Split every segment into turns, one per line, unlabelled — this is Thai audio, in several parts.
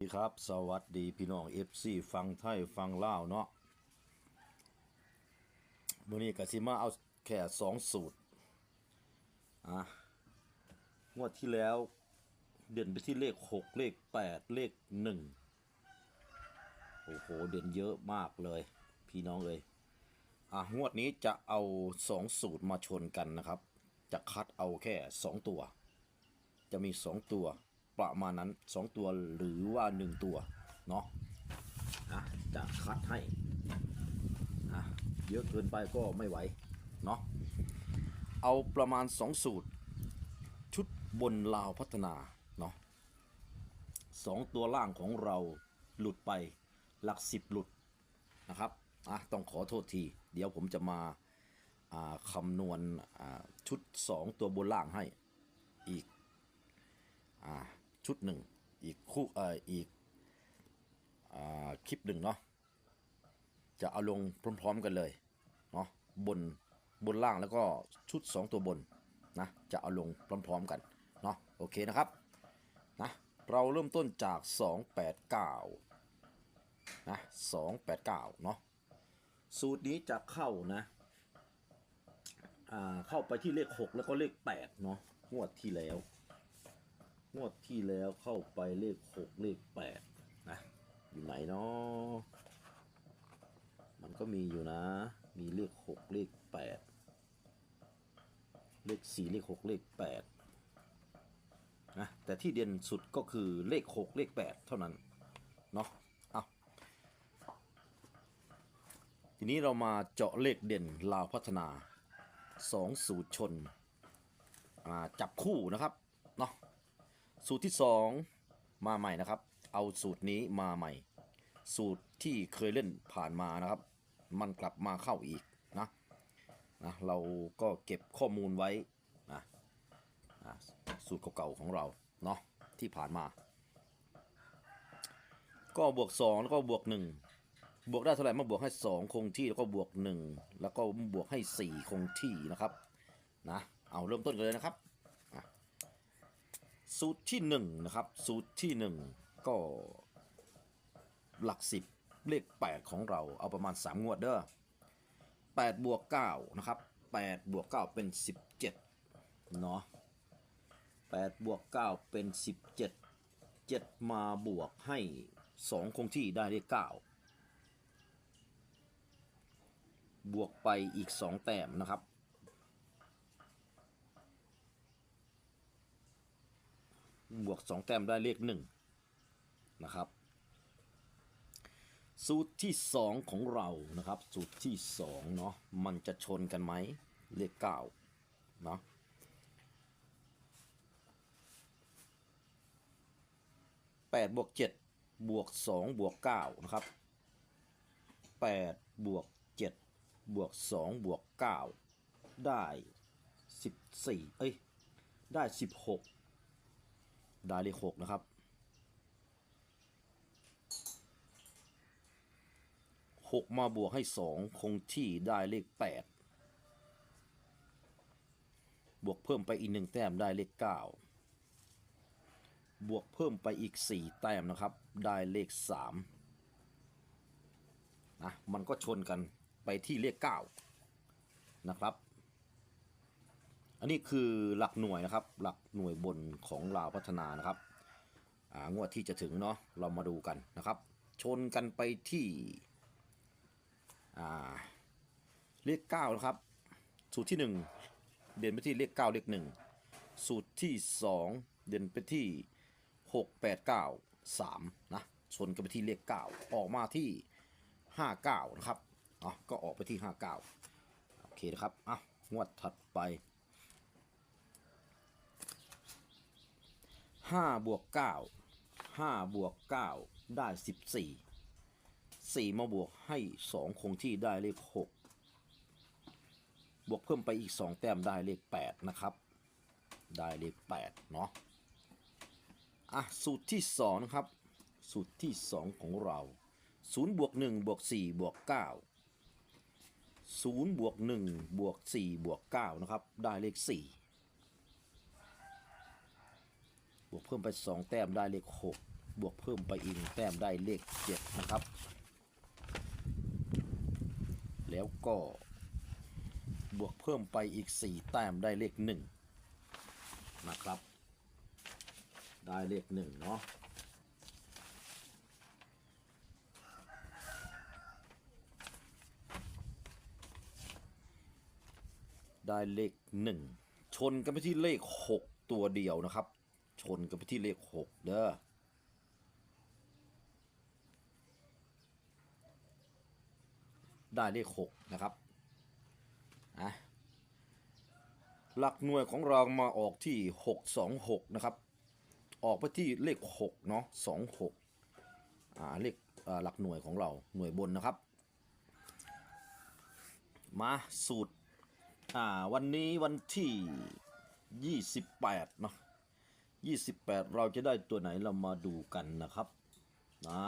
สวัสดีครับสวัสดีพี่น้อง FC ฟังไทยฟังลาวเนาะมื่อนี้กสิมาเอาแค่สองสูตรอะงวดที่แล้วเด่นไปที่เลขหกเลขแปดเลขหนึ่งโอ้โหเด่นเยอะมากเลย พี่น้องเลยอะงวดนี้จะเอาสองสูตรมาชนกันนะครับ จะคัดเอาแค่สองตัว จะมีสองตัว ประมาณนั้นสองตัวหรือว่าหนึ่งตัวเนาะนะจะคัดให้นะเยอะเกินไปก็ไม่ไหวเนาะเอาประมาณสองสูตร ชุดบนลาวพัฒนาเนาะสองตัวล่างของเราหลุดไปหลักสิบหลุดนะครับอะต้องขอโทษที เดี๋ยวผมจะมาคำนวณชุด 2 ตัวบนล่างให้อีกอ่า ชุดหนึ่งอีกคู่เอ่ออีกอคลิปหนึ่งเนาะจะเอาลงพร้อมๆกันเลยเนาะบนบนล่างแล้วก็ชุด 2 ตัวบนนะจะเอาลงพร้อมๆกันเนาะโอเคนะครับนะเราเริ่มต้นจาก 289นะ289เนาะสูตรนี้จะเข้านะอ่าเข้าไปที่เลข 6 แล้วก็เลข8เนาะงวดที่แล้ว งวดที่แล้วเข้าไปเลขหกเลขแปดนะ อยู่ไหนเนาะมันก็มีอยู่นะ มีเลขหกเลขแปดเลขสี่เลขหกเลขแปดนะแต่ที่เด่นสุดก็คือเลขหกเลขแปดเท่านั้น เนาะเอาทีนี้เรามาเจาะเลขเด่นลาวพัฒนาสองสูตรชน จับคู่นะครับ เนาะ สูตรที่ 2 มาใหม่นะครับ เอาสูตรนี้มาใหม่ สูตรที่เคยเล่นผ่านมานะครับ มันกลับมาเข้าอีกนะนะเราก็เก็บข้อมูลไว้นะนะสูตรเก่าๆของเราเนาะที่ผ่านมา ก็บวก 2 แล้วก็บวก 1 บวกได้เท่าไหร่มาบวกให้ 2 คงที่แล้วก็บวก 1 แล้วก็บวกให้ 4 คงที่นะครับนะเอาเริ่มต้นกันเลยนะครับ สูตรที่หนึ่งนะครับ สูตรที่หนึ่งก็หลักสิบเลขแปดของเราเอาประมาณสามงวดเด้อแปดบวกเก้านะครับแปดบวกเก้าเป็นสิบเจ็ดเนาะแปดบวกเก้าเป็นสิบเจ็ดเจ็ดมาบวกให้สองคงที่ได้เลขเก้าบวกไปอีกสองแต้มนะครับ บวก 2 แต้มได้เลข1นะครับ สูตรที่ 2 ของเรานะครับ สูตรที่2เนาะมันจะชนกันไหมเลข9เนาะ8บวก7บวก2บวก9นะครับ8บวก7บวก2บวก9ได้14เอ้ยได้16 ได้เลขหกนะครับหกมาบวกให้สองคงที่ได้เลขแปดบวกเพิ่มไปอีกหนึ่งแต้มได้เลขเก้าบวกเพิ่มไปอีกสี่แต้มนะครับ ได้เลขสามนะมันก็ชนกันไปที่เลขเก้านะครับ อันนี้คือหลักหน่วยนะครับ หลักหน่วยบนของลาวพัฒนานะครับอ่างวดที่จะถึงเนาะเรามาดูกันนะครับ ชนกันไปที่อ่าเลข9นะครับ สูตรที่1เด่นไปที่เลข9เลข1สูตรที่2เด่นไปที่6 8 9 3นะชนกันไปที่เลข9ออกมาที่59นะครับอะก็ออกไปที่59โอเคนะครับอะงวดถัดไป ห้าบวกเก้าห้าบวกเก้าได้สิบสี่สี่มาบวกให้สองคงที่ได้เลขหกบวกเพิ่มไปอีกสองแต้มได้เลขแปดนะครับ ได้เลขแปดเนาะอะสูตรที่สองนะครับ สูตรที่สองของเราศูนย์บวกหนึ่งบวกสี่บวกเก้าศูนย์บวกหนึ่งบวกสี่บวกเก้านะครับ ได้เลขสี่ บวกเพิ่มไป 2 แต้มได้เลขบวกเพิ่มไปอีกแต้มได้เลขเจ็ดนะครับ แล้วก็บวกเพิ่มไปอีกสี่แต้มได้เลขหนึ่งนะครับ ได้เลขหนึ่งเนาะได้เลขหนึ่งชนกันไปที่เลขหกตัวเดียวนะครับ ชนกันไปที่เลขหกเด้อได้เลขหกนะครับอะหลักหน่วยของเรามาออกที่หกสองหกนะครับ ออกไปที่เลขหกเนาะสองหกอ่าเลขอ่าหลักหน่วยของเราหน่วยบนนะครับ มาสูตรอ่าวันนี้วันที่ 28 เนาะ 28 เราจะได้ตัวไหนเรามาดูกันนะครับนะ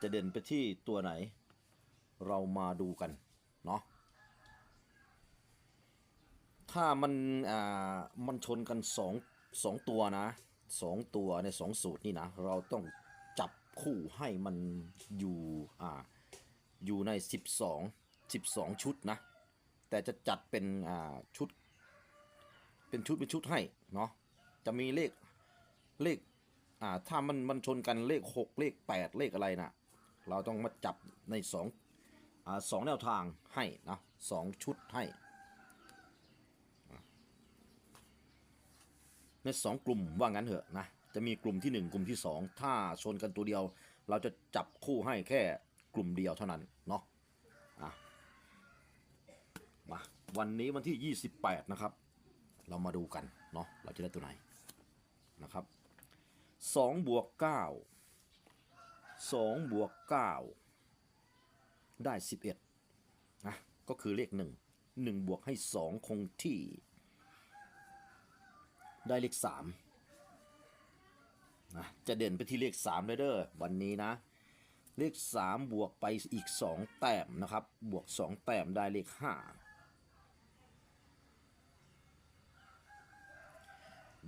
จะเด่นไปที่ตัวไหน เรามาดูกันเนาะถ้ามันอ่ามันชนกันสองสองตัวนะสองตัวในสองสูตรนี่นะ เราต้องจับคู่ให้มันอยู่อ่าอยู่ใน 12 12 ชุดนะ แต่จะจัดเป็นอ่าชุด เป็นชุดเป็นชุดให้เนาะ จะมีเลขเลข อ่า ถ้ามันมันชนกันเลขหกเลขแปดเลขอะไรนะเราต้องมาจับในสองอ่าสองแนวทางให้นะสองชุดให้ในสองกลุ่มว่างั้นเถอะนะจะมีกลุ่มที่หนึ่งกลุ่มที่สองถ้าชนกันตัวเดียว เราจะจับคู่ให้แค่กลุ่มเดียวเท่านั้นเนาะอะมาวันนี้วันที่ 28 นะครับ เรามาดูกันเนาะเราจะได้ตัวไหน นะครับ2บวก9 2บวก9ได้ 11นะก็คือเลข 1 1 บวกให้ 2 คงที่ ได้เลข3นะจะเด่นไปที่เลข3เลยเด้อวันนี้นะ เลข 3 บวกไปอีก 2 แต้มนะครับ บวก 2 แต้มได้เลข 5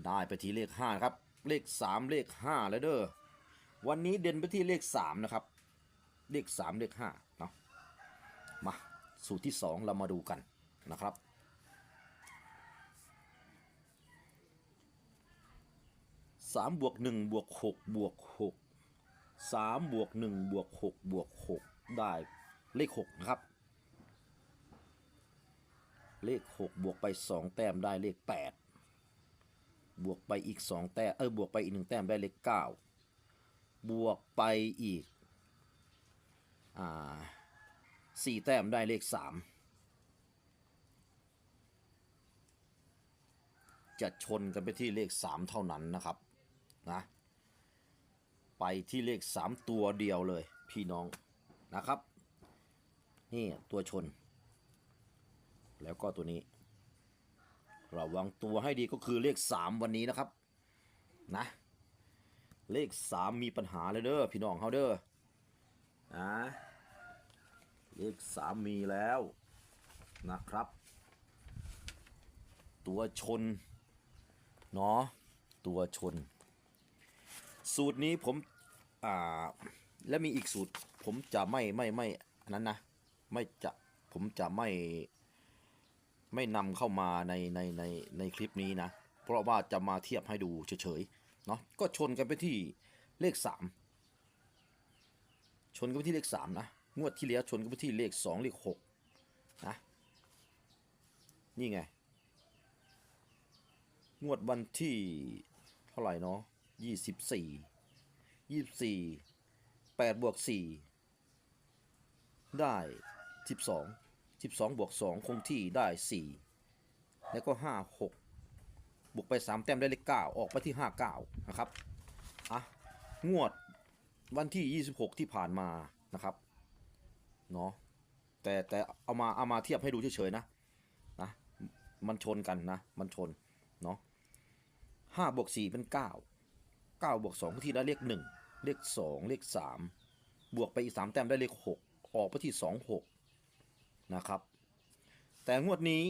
ได้ไปที่เลข5ครับ เลข 3 เลข5แล้วเด้อวันนี้เด่นไปที่เลข 3 นะครับ เลข 3 เลข5เนาะมาสูตรที่ 2 เรามาดูกันนะครับสามบวกหนึ่งบวกหกบวกหกสามบวกหนึ่งบวกหกบวกหกได้เลขหกนะครับ เลขหกบวกไปสองแต้มได้เลขแปด บวกไปอีกสองแต้มเออบวกไปอีกหนึ่งแต้มได้เลขเก้าบวกไปอีกอ่าสี่แต้มได้เลขสามจะชนกันไปที่เลขสามเท่านั้นนะครับนะไปที่เลข 3 ตัวเดียวเลยพี่น้องนะครับ นี่ตัวชน แล้วก็ตัวนี้ ระวังตัวให้ดีก็คือเลข3วันนี้นะครับ นะ เลข3มีปัญหาเลยเด้อพี่น้องเฮาเด้อนะเลข3มีแล้วนะครับ ตัวชนเนาะตัวชน สูตรนี้ผมอ่าและมีอีกสูตร ผมจะไม่ไม่ไม่นั้นนะ ไม่จะผมจะไม่ ไม่นำเข้ามาในในในในคลิปนี้นะ เพราะว่าจะมาเทียบให้ดูเฉยๆเนาะก็ชนกันไปที่เลขสามชนกันไปที่เลขสามนะ งวดที่แล้วชนกันไปที่เลขสองเลขหกนะนี่ไง งวดวันที่เท่าไหร่เนาะยี่สิบสี่ยี่สิบสี่แปดบวกสี่ได้สิบสอง สิบสองบวกสองคงที่ได้สี่แล้วก็ห้าหกบวกไปสามแต้มได้เลขเก้าออกไปที่ห้าเก้านะครับ อะ งวดวันที่ยี่สิบหกที่ผ่านมานะครับ เนาะแต่แต่เอามาเอามาเทียบให้ดูเฉยๆนะนะ มันชนกันนะ มันชน เนาะห้าบวกสี่เป็นเก้าเก้าบวกสองที่ได้เลขหนึ่งเลขสองเลขสามบวกไปอีกสามแต้มได้เลขหกออกไปที่สองหก นะครับ แต่งวดนี้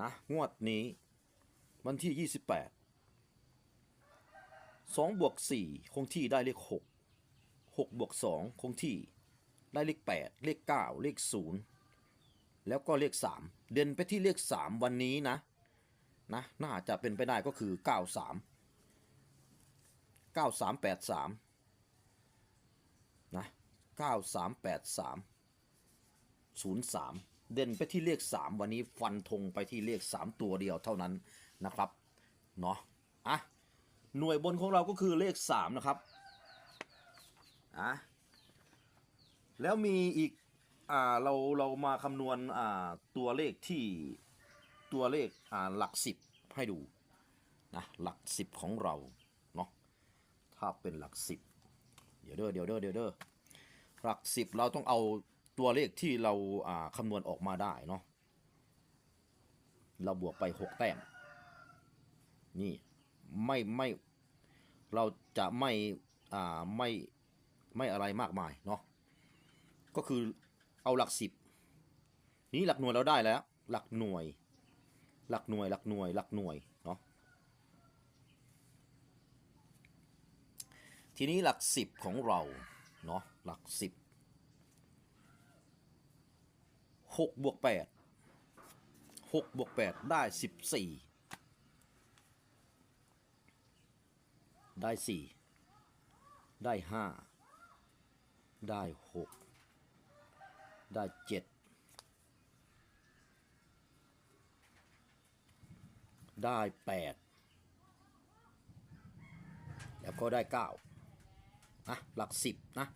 นะงวดนี้วันที่ยี่สิบแปดสองบวกสี่คงที่ได้เลขหกหกบวกสองคงที่ได้เลขแปดเลขเก้าเลขศูนย์แล้วก็เลขสามเด่นไปที่เลขสามวันนี้นะนะน่าจะเป็นไปได้ก็คือเก้าสามเก้าสามแปดสามนะเก้าสามแปดสามศูนย์สามเด่นไปที่เลขสามวันนี้ฟันธงไปที่เลขสามตัวเดียวเท่านั้นนะครับ เนาะอะหน่วยบนของเราก็คือเลขสามนะครับอะแล้วมีอีกอ่าเราเรามาคำนวณอ่าตัวเลขที่ตัวเลขอ่าหลักสิบให้ดูนะหลักสิบของเราเนาะถ้าเป็นหลักสิบเดี๋ยวเด้อเดี๋ยวเด้อเดี๋ยวเด้อหลักสิบเราต้องเอา ตัวเลขที่เราคำนวณออกมาได้เนาะเราบวกไปหกแต้ม นี่ไม่ไม่เราจะไม่อ่าไม่ไม่อะไรมากมายเนาะก็คือเอาหลักสิบนี้หลักหน่วยเราได้แล้ว หลักหน่วย หลักหน่วย หลักหน่วย หลักหน่วยเนาะทีนี้หลักสิบของเราเนาะหลักสิบ หกบวกแปดหกบวกแปดได้สิบสี่ได้สี่ได้ห้าได้หกได้เจ็ดได้แปดแล้วก็ได้เก้านะหลักสิบนะ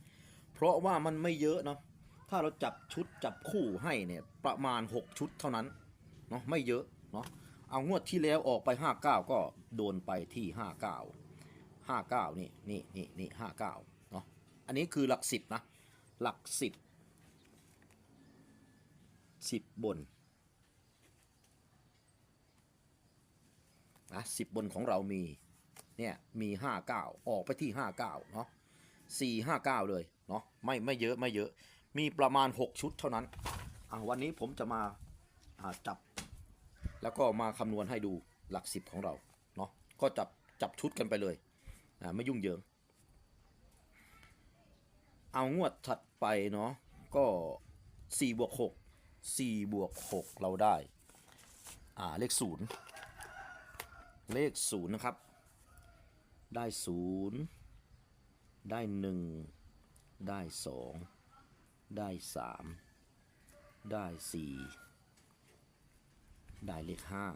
เพราะว่ามันไม่เยอะเนาะ ถ้าเราจับชุดจับคู่ให้เนี่ยประมาณ 6 ชุดเท่านั้นเนาะไม่เยอะเนาะเอางวดที่แล้วออกไป 59 ก็โดนไปที่ 59ห้าเก้านี่นี่นี่นี่ห้าเก้าเนาะอันนี้คือหลักสิบนะหลักสิบสิบบนนะสิบบนของเรามีเนี่ยมีห้าเก้าออกไปที่ห้าเก้าเนาะสี่ห้าเก้าเลยเนาะไม่ไม่เยอะไม่เยอะ มีประมาณหกชุดเท่านั้นอะวันนี้ผมจะมาาจับ แล้วก็มาคำนวณให้ดูหลักสิบของเราเนาะก็จับจับชุดกันไปเลยอ่าไม่ยุ่งเหยิง เอางวดถัดไปเนาะก็4บวก6 4บวก6เราได้อ่าเลขศูนย์เลขศูนย์นะครับ ได้ศูนย์ได้หนึ่งได้สอง ได้สามได้สี่ได้เลขห้า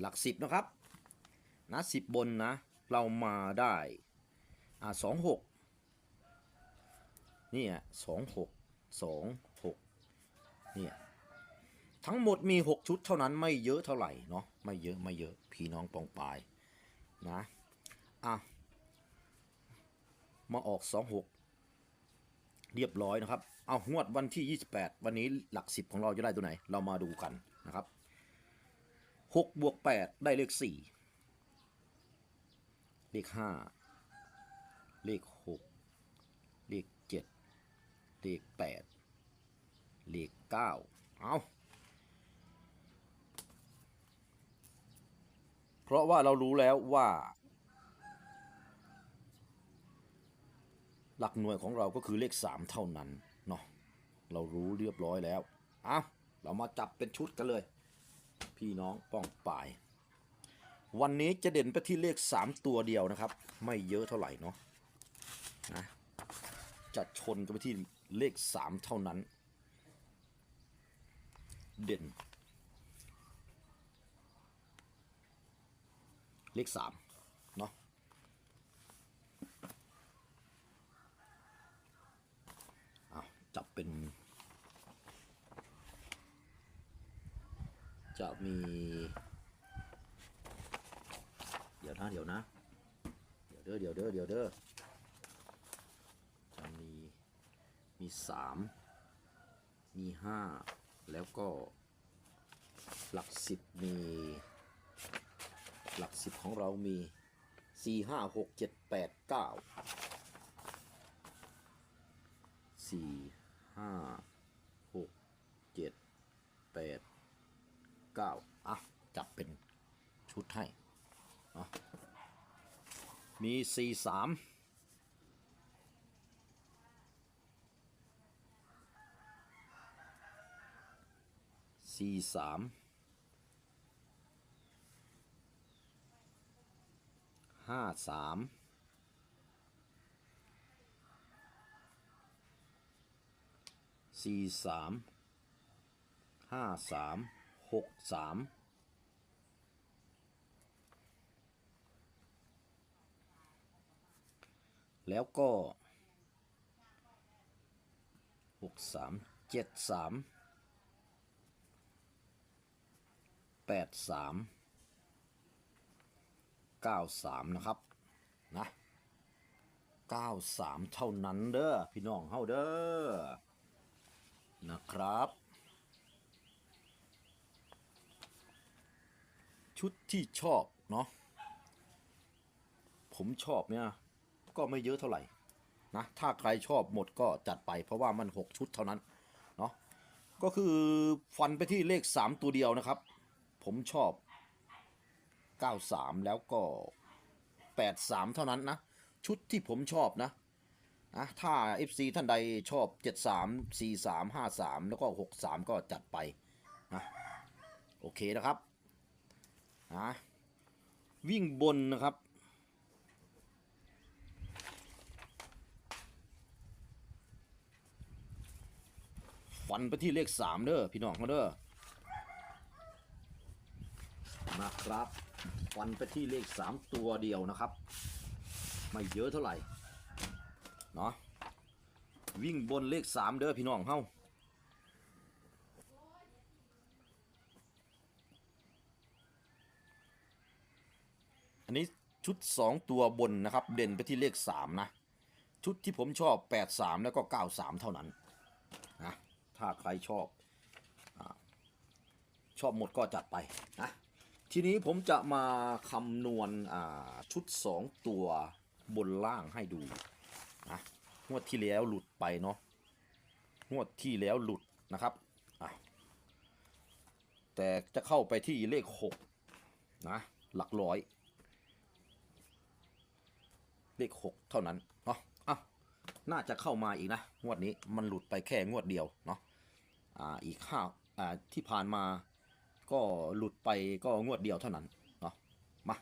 หลักสิบนะครับ นะสิบบนนะ เรามาได้อ่าสองหกเนี่ยสองหกสองหกเนี่ยทั้งหมดมีหกชุดเท่านั้นไม่เยอะเท่าไหร่เนาะไม่เยอะไม่เยอะพี่น้องปองปายนะอะมาออกสองหก เรียบร้อยนะครับ เอางวดวันที่ 28 วันนี้หลักสิบของเราจะได้ตัวไหน เรามาดูกันนะครับ6บวก8ได้เลข 4 เลขห้าเลขหกเลขเจ็ดเลขแปดเลขเก้าเอาเพราะว่าเรารู้แล้วว่า หลักหน่วยของเราก็คือเลขสามเท่านั้นเนาะเรารู้เรียบร้อยแล้วอะเรามาจับเป็นชุดกันเลย พี่น้องป้องปาย วันนี้จะเด่นไปที่เลข 3 ตัวเดียวนะครับ ไม่เยอะเท่าไหร่เนาะนะจะชนกันไปที่เลข 3 เท่านั้น เด่น เลข 3 เนาะเอา จับเป็น จะมี เดี๋ยวนะเดี๋ยวนะ เดี๋ยวเด้อเดี๋ยวเด้อเดี๋ยวเด้อจะมีมีสามมีห้าแล้วก็หลักสิบมี หลักสิบของเรามีสี่ห้าหกเจ็ดแปดเก้าสี่ ห้าหกเจ็ดแปดเก้าอะ จับเป็นชุดให้มีสี่สามสี่สามห้าสาม สี่สามห้าสามหกสามแล้วก็หกสามเจ็ดสามแปดสามเก้าสามนะครับนะเก้าสามเท่านั้นเด้อพี่น้องเฮาเด้อ นะครับ ชุดที่ชอบเนาะผมชอบเนี่ยก็ไม่เยอะเท่าไหร่นะถ้าใครชอบหมดก็จัดไปเพราะว่ามัน 6 ชุดเท่านั้นเนาะก็คือฟันไปที่เลข 3 ตัวเดียวนะครับ ผมชอบ 93 แล้วก็ 83 เท่านั้นนะ ชุดที่ผมชอบนะ นะถ้า FC ท่านใดชอบ 73 43 53 แล้วก็ 63 ก็จัดไปนะโอเคนะครับนะวิ่งบนนะครับ ฟันไปที่เลขสามเด้อพี่น้องเขาเด้อนะครับ ฟันไปที่เลขสามตัวเดียวนะครับ ไม่เยอะเท่าไหร่ เนาะวิ่งบนเลขสามเด้อพี่น้องเฮาอันนี้ชุดสองตัวบนนะครับ เด่นไปที่เลขสามนะ ชุดที่ผมชอบแปดสามแล้วก็เก้าสามเท่านั้นนะถ้าใครชอบอชอบหมดก็จัดไปนะทีนี้ผมจะมาคำนวณชุด 2 ตัวบนล่างให้ดู นะงวดที่แล้วหลุดไปเนาะงวดที่แล้วหลุดนะครับอะแต่จะเข้าไปที่เลข6นะหลักร้อย เลข6เท่านั้นเนาะอะน่าจะเข้ามาอีกนะงวดนี้มันหลุดไปแค่งวดเดียวเนาะอ่าอีกห้าอ่าที่ผ่านมาก็หลุดไปก็งวดเดียวเท่านั้นเนาะมา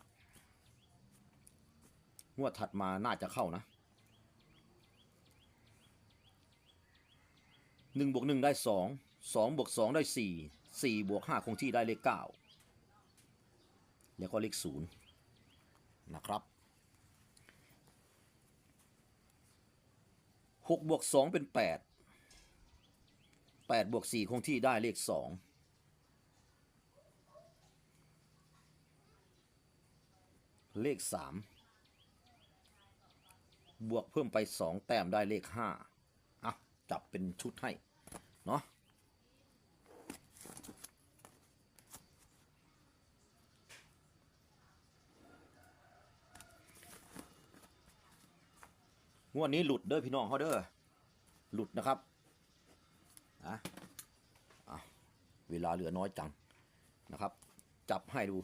งวดถัดมาน่าจะเข้านะ หนึ่งบวกหนึ่งได้สองสองบวกสองได้สี่สี่บวกห้าคงที่ได้เลขเก้าแล้วก็เลขศูนย์นะครับหกบวกสองเป็นแปดแปดบวกสี่คงที่ได้เลขสองเลขสามบวกเพิ่มไปสองแต้มได้เลขห้า จับเป็นชุดให้ เนาะงวดนี้หลุดเด้อพี่น้องเขาเด้อหลุดนะครับอะอะเวลาเหลือน้อยจังนะครับ จับให้ดู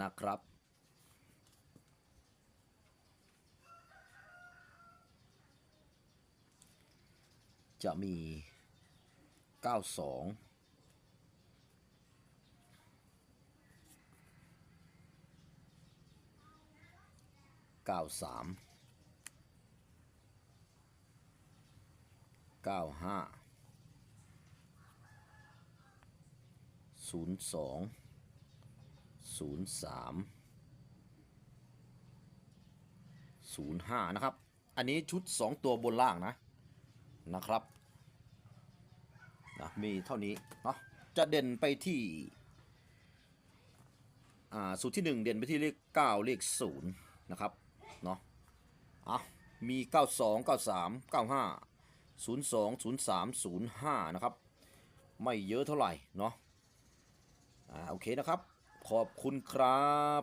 นะครับ จะมี 92 93เก้าห้าศูนย์สองศูนย์สามศูนย์ห้านะครับ อันนี้ชุดสองตัวบนล่างนะ นะครับนะมีเท่านี้เนาะจะเด่นไปที่อ่าสูตรที่หนึ่งเด่นไปที่เลขเก้าเลขศูนย์นะครับ เนาะอะมีเก้าสองเก้าสามเก้าห้า02 03 05 นะครับ ไม่เยอะเท่าไหร่ เนาะอ่าโอเคนะครับ ขอบคุณครับ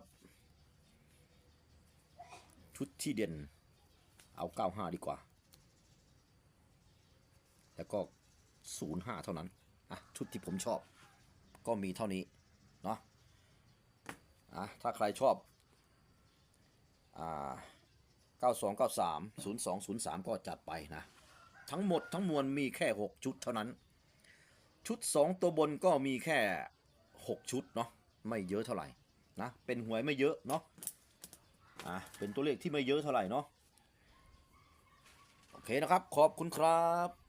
ชุดที่เด่น เอา 95 ดีกว่า แล้วก็05เท่านั้น อะ ชุดที่ผมชอบ ก็มีเท่านี้ เนาะอะ ถ้าใครชอบ อ่า9293 0203ก็จัดไปนะ ทั้งหมดทั้งมวลมีแค่6ชุดเท่านั้น ชุด2ตัวบนก็มีแค่6ชุดเนาะ ไม่เยอะเท่าไหร่นะ เป็นหวยไม่เยอะเนาะ อะ เป็นตัวเลขที่ไม่เยอะเท่าไหร่เนาะ โอเคนะครับ ขอบคุณครับ